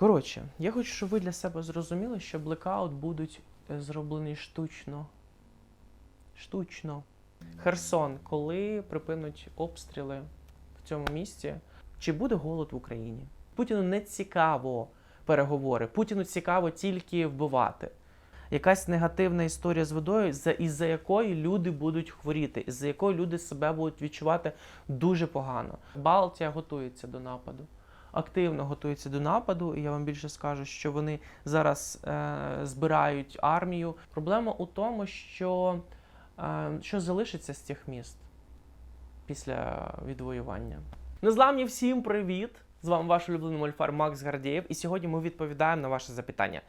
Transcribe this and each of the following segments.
Коротше, я хочу, щоб ви для себе зрозуміли, що блекаут будуть е, зроблені штучно. Штучно. Херсон, коли припинуть обстріли в цьому місті, чи буде голод в Україні? Путіну не цікаво переговори. Путіну цікаво тільки вбивати. Якась негативна історія з водою, за- із-за якої люди будуть хворіти, із-за якої люди себе будуть відчувати дуже погано. Балтія готується до нападу. Активно готується до нападу, і я вам більше скажу, що вони зараз е, збирають армію. Проблема у тому, що, е, що залишиться з цих міст після відвоювання. Незламні всім привіт! З вами ваш улюблений мольфар Макс Гардієв, і сьогодні ми відповідаємо на ваше запитання.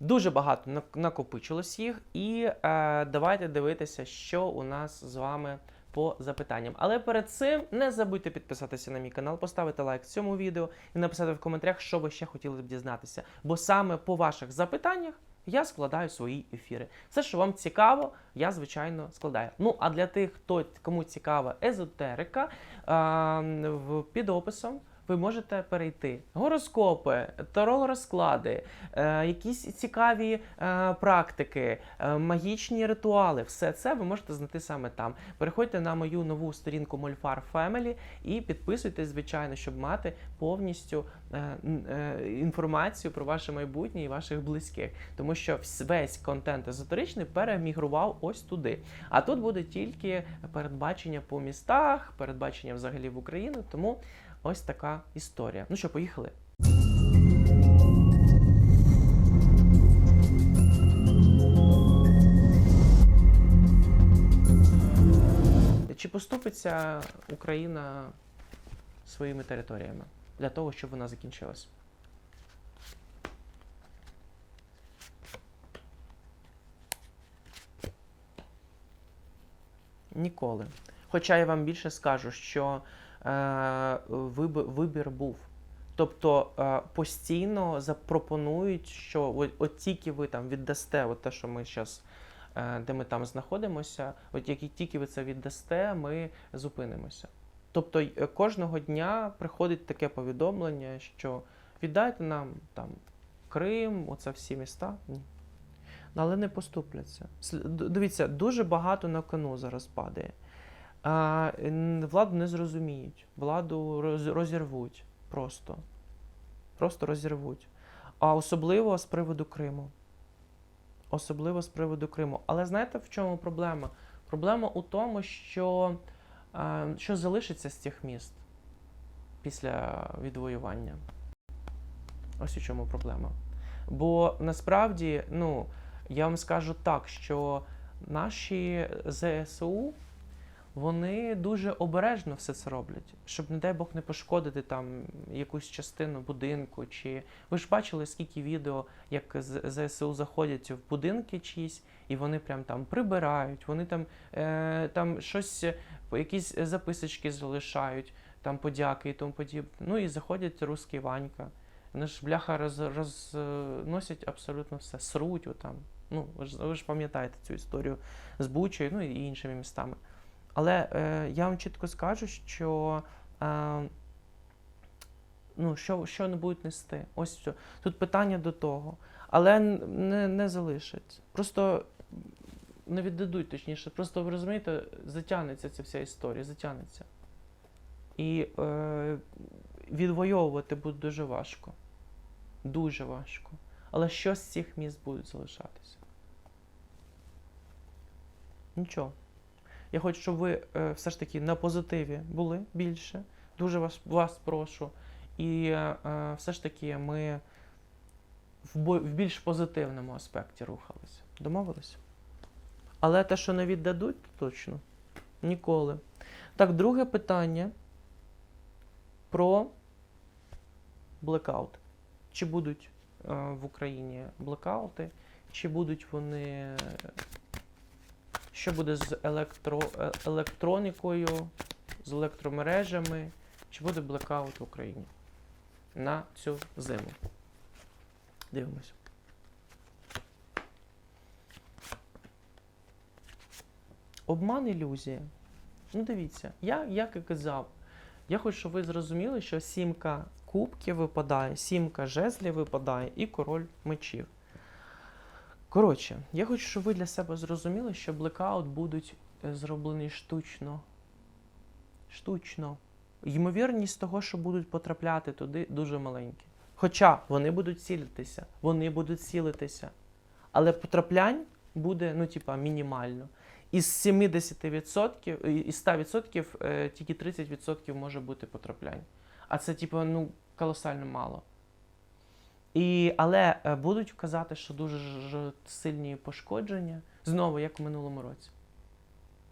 Дуже багато нак- накопичилось їх, і е, давайте дивитися, що у нас з вами по запитанням. Але перед цим не забудьте підписатися на мій канал, поставити лайк цьому відео і написати в коментарях, що ви ще хотіли б дізнатися. Бо саме по ваших запитаннях я складаю свої ефіри. Все, що вам цікаво, я звичайно складаю. Ну а для тих, хто кому цікава езотерика, під описом. Ви можете перейти гороскопи, таро-розклади, е, якісь цікаві е, практики, е, магічні ритуали. Все це ви можете знайти саме там. Переходьте на мою нову сторінку Мольфар Family і підписуйтесь, звичайно, щоб мати повністю е, е, інформацію про ваше майбутнє і ваших близьких. Тому що весь контент езотеричний перемігрував ось туди. А тут буде тільки передбачення по містах, передбачення взагалі в Україну. Тому ось така історія. Ну що, поїхали. Чи поступиться Україна своїми територіями для того, щоб вона закінчилась? Ніколи. Хоча я вам більше скажу, що вибір був. Тобто е, постійно запропонують, що от, тільки ви там віддасте, от те, що ми зараз, е, де ми там знаходимося, от як тільки ви це віддасте, ми зупинимося. Тобто е, кожного дня приходить таке повідомлення, що віддайте нам там Крим, оце всі міста. Ні. Але не поступляться. Дивіться, дуже багато на кону зараз падає. А, владу не зрозуміють, владу роз- розірвуть просто. Просто розірвуть. А особливо з приводу Криму. Особливо з приводу Криму. Але знаєте, в чому проблема? Проблема у тому, що, що залишиться з цих міст після відвоювання. Ось у чому проблема. Бо насправді, ну, я вам скажу так, що наші ЗСУ вони дуже обережно все це роблять, щоб, не дай Бог, не пошкодити там якусь частину будинку. Чи ви ж бачили, скільки відео, як з- ЗСУ заходять в будинки чиїсь, і вони прям там прибирають, вони там, е, там щось, якісь записочки залишають, там подяки і тому подібне. Ну і заходять русський Ванька. Вони ж бляха роз, розносять абсолютно все, сруть отам. Ну, ви ж, ви ж пам'ятаєте цю історію з Бучою, ну і іншими містами. Але е, я вам чітко скажу, що, е, ну, що, що не будуть нести. Ось все. Тут питання до того. Але не, не залишать. Просто не віддадуть, точніше. Просто ви розумієте, затягнеться ця вся історія, затягнеться. І е, відвоювати буде дуже важко. Дуже важко. Але що з цих міст будуть залишатися? Нічого. Я хочу, щоб ви е, все ж таки на позитиві були більше. Дуже вас, вас прошу. І е, е, все ж таки ми в, більш позитивному аспекті рухалися. Домовилися? Але те, що не віддадуть, то точно. Ніколи. Так, друге питання про блекаут. Чи будуть в Україні блекаути, чи будуть вони що буде з електро, е- електронікою, з електромережами? Чи буде блекаут в Україні на цю зиму? Дивимося. Обман ілюзія. Ну, дивіться, я, як і казав, я хочу, щоб ви зрозуміли, що сімка кубків випадає, сімка жезлів випадає і король мечів. Коротше, я хочу, щоб ви для себе зрозуміли, що блекаут будуть е, зроблені штучно. Штучно. Ймовірність того, що будуть потрапляти туди, дуже маленькі. Хоча вони будуть цілитися, вони будуть цілитися. Але потраплянь буде, ну, типа, мінімально. Із 70%, і- із 100% е, тільки 30% може бути потраплянь. А це, типу, ну, колосально мало. І, але е, будуть казати, що дуже ж- сильні пошкодження, знову, як в минулому році.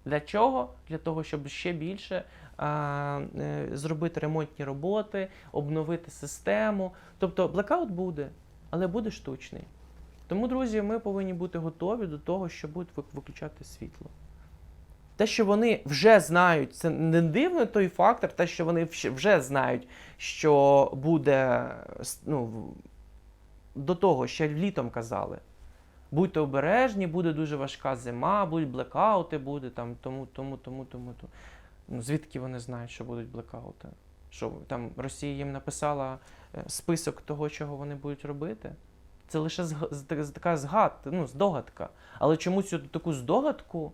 Для чого? Для того, щоб ще більше а, е, зробити ремонтні роботи, обновити систему. Тобто блекаут буде, але буде штучний. Тому, друзі, ми повинні бути готові до того, що будуть виключати світло. Те, що вони вже знають, це не дивно той фактор, те, що вони вже знають, що буде ну, в- до того, ще літом казали. Будьте обережні, буде дуже важка зима, будуть блекаути, буде там тому, тому, тому, тому. тому. Ну, звідки вони знають, що будуть блекаути? Що там Росія їм написала е, список того, чого вони будуть робити? Це лише з- така згад, ну, здогадка. Але чомусь таку здогадку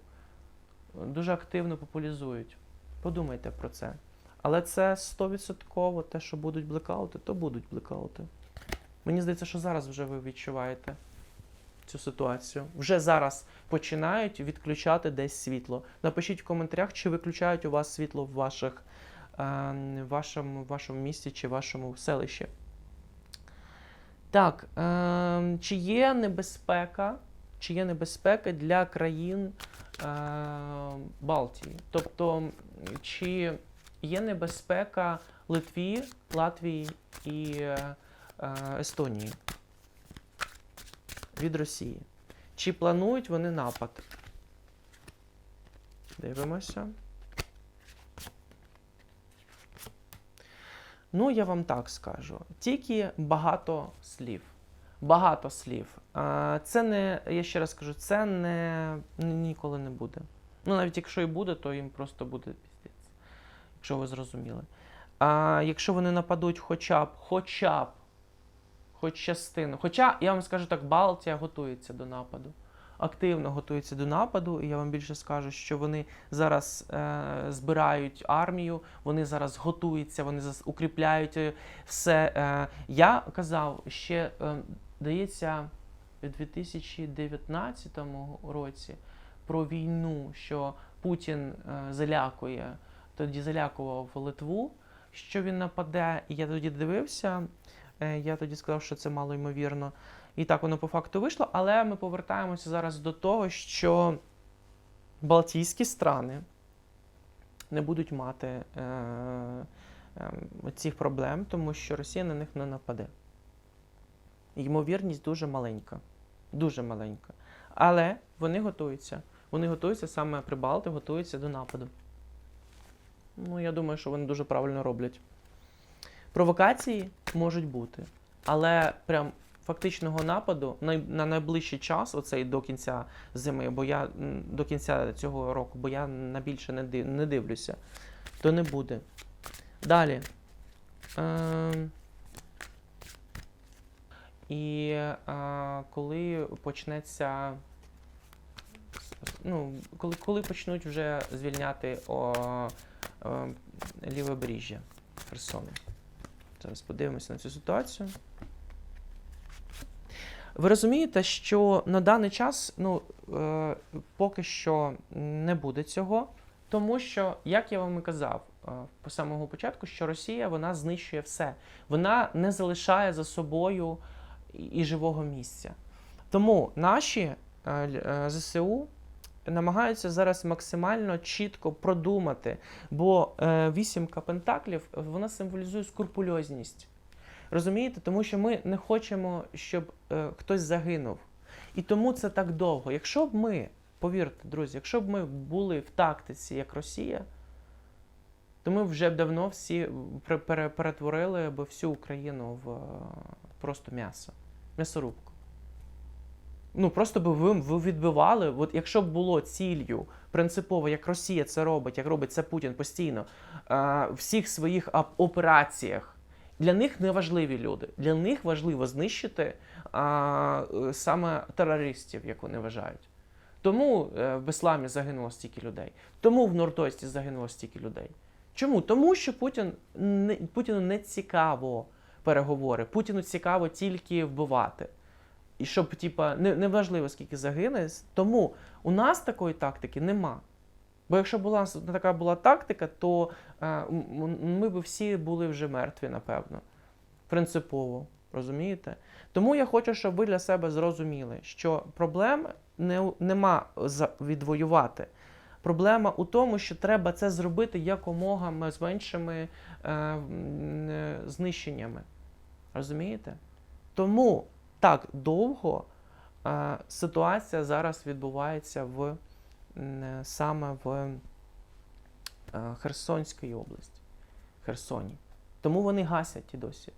дуже активно популяризують. Подумайте про це. Але це 100% те, що будуть блекаути, то будуть блекаути. Мені здається, що зараз вже ви відчуваєте цю ситуацію. Вже зараз починають відключати десь світло. Напишіть в коментарях, чи виключають у вас світло в ваших, е, вашому, вашому місті чи вашому селищі. Так, е, чи є небезпека, чи є небезпека для країн е, Балтії? Тобто, чи є небезпека Литві, Латвії і е, Естонії від Росії? Чи планують вони напад? Дивимося. Ну, я вам так скажу. Тільки багато слів. Багато слів. Це не, я ще раз кажу, це не, ніколи не буде. Ну, навіть якщо і буде, то їм просто буде піздець. Якщо ви зрозуміли. А якщо вони нападуть хоча б, хоча б, хоч частину. Хоча, я вам скажу так, Балтія готується до нападу. Активно готується до нападу, і я вам більше скажу, що вони зараз е, збирають армію, вони зараз готуються, вони зараз укріпляють е, все. Е, я казав ще, е, здається, у 2019 році про війну, що Путін е, залякує, тоді залякував Литву, що він нападе. І я тоді дивився. Е, Я тоді сказав, що це мало ймовірно. І так воно по факту вийшло, але ми повертаємося зараз до того, що Балтійські страни не будуть мати е, е, цих проблем, тому що Росія на них не нападе. Ймовірність дуже маленька. Дуже маленька. Але вони готуються. Вони готуються саме Прибалти, готуються до нападу. Ну, я думаю, що вони дуже правильно роблять. Провокації можуть бути, але прям фактичного нападу на найближчий час, оцей до кінця зими, бо я до кінця цього року, бо я на більше не, дивлюся, то не буде. Далі. Ем, і е, коли почнеться. Ну, коли, коли почнуть вже звільняти о, е, лівобережжя Херсону. Зараз подивимося на цю ситуацію. Ви розумієте, що на даний час ну, е, поки що не буде цього, тому що, як я вам і казав е, по самого початку, що Росія вона знищує все. Вона не залишає за собою і, і живого місця. Тому наші е, е, ЗСУ намагаються зараз максимально чітко продумати, бо е, вісімка пентаклів вона символізує скрупульозність. Розумієте? Тому що ми не хочемо, щоб е, хтось загинув. І тому це так довго. Якщо б ми, повірте, друзі, якщо б ми були в тактиці, як Росія, то ми вже б давно всі пере- пере- перетворили б всю Україну в е, просто м'ясо, м'ясорубку. Ну, просто би ви, ви відбивали, от якщо б було ціллю принципово, як Росія це робить, як робить це Путін постійно, е, в всіх своїх операціях Для них не важливі люди. Для них важливо знищити а, е, саме терористів, як вони вважають. Тому е, в Бесламі загинуло стільки людей. Тому в Нордості загинуло стільки людей. Чому? Тому що Путін не, Путіну не цікаво переговори. Путіну цікаво тільки вбивати. І щоб, типа, не, не важливо, скільки загине. Тому у нас такої тактики нема. Бо якщо була така була тактика, то е, ми б всі були вже мертві, напевно. Принципово. Розумієте? Тому я хочу, щоб ви для себе зрозуміли, що проблем не, нема відвоювати. Проблема у тому, що треба це зробити якомога з меншими е, е, знищеннями. Розумієте? Тому так довго е, ситуація зараз відбувається в, е, саме в е, Херсонській області. Херсоні. Тому вони гасять і досі.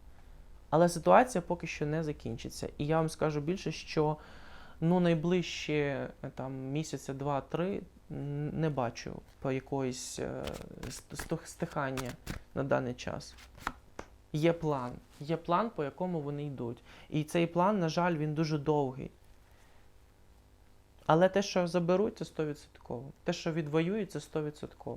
Але ситуація поки що не закінчиться. І я вам скажу більше, що ну, найближчі там, місяця два-три не бачу по якоїсь стихання на даний час. Є план. Є план, по якому вони йдуть. І цей план, на жаль, він дуже довгий. Але те, що заберуть, це 100%. Те, що відвоюють, це 100%.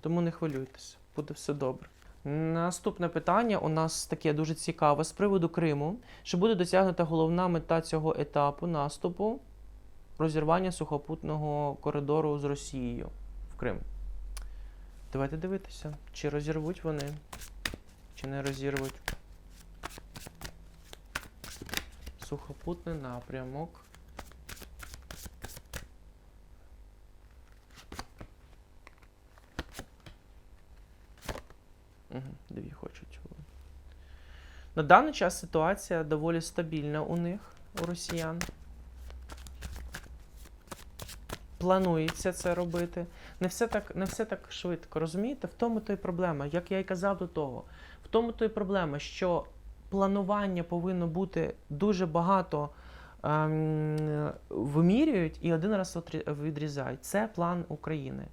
Тому не хвилюйтеся, буде все добре. Наступне питання у нас таке дуже цікаве з приводу Криму. Чи буде досягнута головна мета цього етапу наступу розірвання сухопутного коридору з Росією в Крим? Давайте дивитися, чи розірвуть вони, чи не розірвуть. Сухопутний напрямок. Угу, дві хочуть. На даний час ситуація доволі стабільна у них, у росіян. Планується це робити. Не все так, не все так швидко. Розумієте? В тому то й проблема, як я і казав до того. В тому то й проблема, що планування повинно бути дуже багато ем, вимірюють і один раз відрізають. Це план України.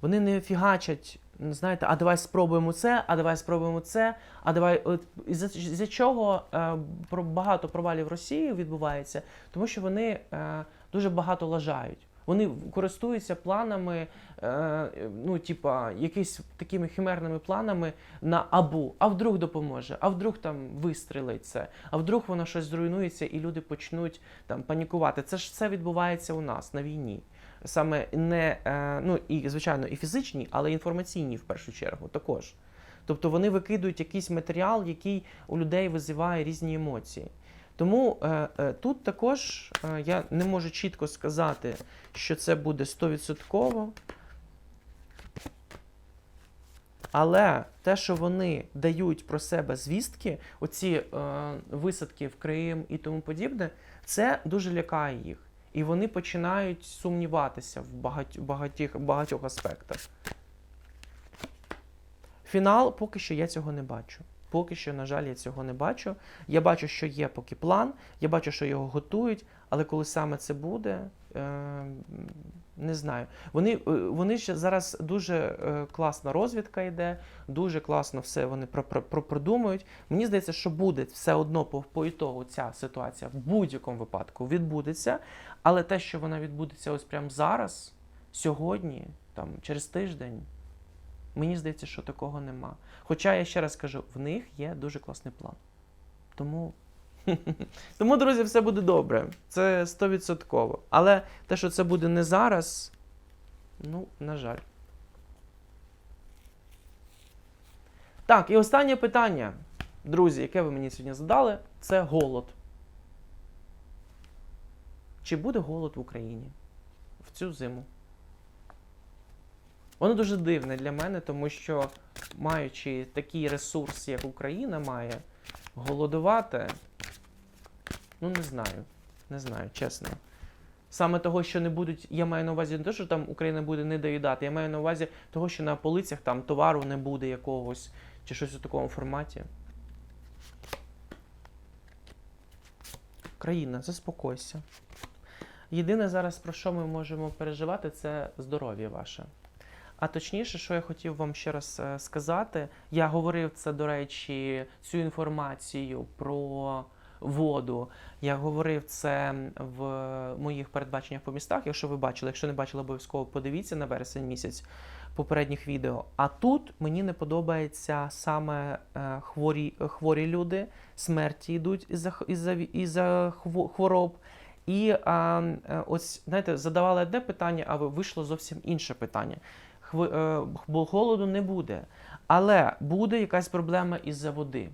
Вони не фігачать, знаєте, а давай спробуємо це, а давай спробуємо це, а давай. От, із-за, чого е, багато провалів Росії відбувається? Тому що вони е, дуже багато лажають. Вони користуються планами, е, ну, типа, якісь такими химерними планами на абу, а вдруг допоможе, а вдруг там вистрілить це, а вдруг воно щось зруйнується і люди почнуть там панікувати. Це ж все відбувається у нас на війні. Саме не е, ну і звичайно і фізичні, але інформаційні в першу чергу також. Тобто вони викидують якийсь матеріал, який у людей визиває різні емоції. Тому е, е, тут також е, я не можу чітко сказати, що це буде 100%. Але те, що вони дають про себе звістки, оці е, висадки в Крим і тому подібне, це дуже лякає їх. І вони починають сумніватися в багать, багатьох, багатьох аспектах. Фінал поки що я цього не бачу. Поки що, на жаль, я цього не бачу. Я бачу, що є поки план, я бачу, що його готують, але коли саме це буде, е, не знаю. Вони, е, вони ще зараз дуже е, класна розвідка йде, дуже класно все вони про, про, про- продумують. Мені здається, що буде все одно по, по ітогу ця ситуація в будь-якому випадку відбудеться. Але те, що вона відбудеться ось прямо зараз, сьогодні, там, через тиждень, мені здається, що такого нема. Хоча я ще раз кажу, в них є дуже класний план. Тому, Тому друзі, все буде добре. Це 100%. Але те, що це буде не зараз, ну, на жаль. Так, і останнє питання, друзі, яке ви мені сьогодні задали, це голод. Чи буде голод в Україні в цю зиму? Воно дуже дивне для мене, тому що, маючи такий ресурс, як Україна має, голодувати, ну не знаю. Не знаю, чесно. Саме того, що не будуть, я маю на увазі не те, що там Україна буде не доїдати, я маю на увазі того, що на полицях там товару не буде якогось чи щось у такому форматі. Країна, заспокойся. Єдине зараз, про що ми можемо переживати, це здоров'я ваше. А точніше, що я хотів вам ще раз е, сказати, я говорив це, до речі, цю інформацію про воду. Я говорив це в моїх передбаченнях по містах. Якщо ви бачили, якщо не бачили, обов'язково подивіться на вересень місяць попередніх відео. А тут мені не подобається саме е, хворі, хворі люди, смерті йдуть із-за, із-за, із-за хвороб. І а, е, ось знаєте, задавали одне питання, а вийшло зовсім інше питання. Хви, е, голоду не буде, але буде якась проблема із-за води.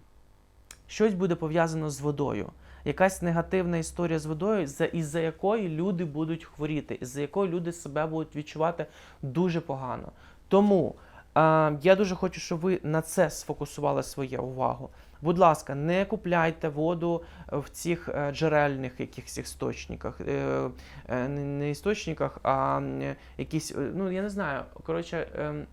Щось буде пов'язано з водою. Якась негативна історія з водою, із-за якої люди будуть хворіти, із-за якої люди себе будуть відчувати дуже погано. Тому е, я дуже хочу, щоб ви на це сфокусували свою увагу. Будь ласка, не купляйте воду в цих е, джерельних якихось істочниках. Е, е, не- істочниках, а якісь, е, ну я не знаю, коротше, ем,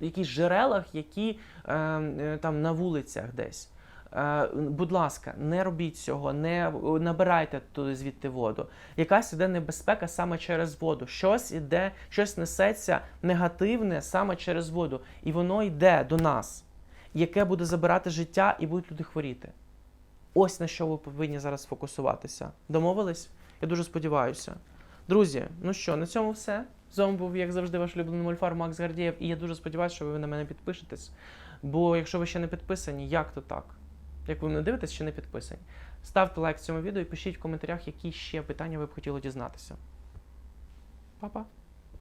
якісь джерелах, які е, е, там на вулицях десь. Е, Будь ласка, не робіть цього, не набирайте туди звідти воду. Якась іде небезпека саме через воду. Щось іде, щось несеться негативне саме через воду. І воно йде до нас, яке буде забирати життя і будуть люди хворіти. Ось на що ви повинні зараз фокусуватися. Домовились? Я дуже сподіваюся. Друзі, ну що, на цьому все. З вами був, як завжди, ваш улюблений мольфар Макс Гардієв, і я дуже сподіваюся, що ви на мене підпишетесь. Бо якщо ви ще не підписані, як то так? Як ви мене дивитесь, ще не підписані. Ставте лайк цьому відео і пишіть в коментарях, які ще питання ви б хотіли дізнатися. Па-па!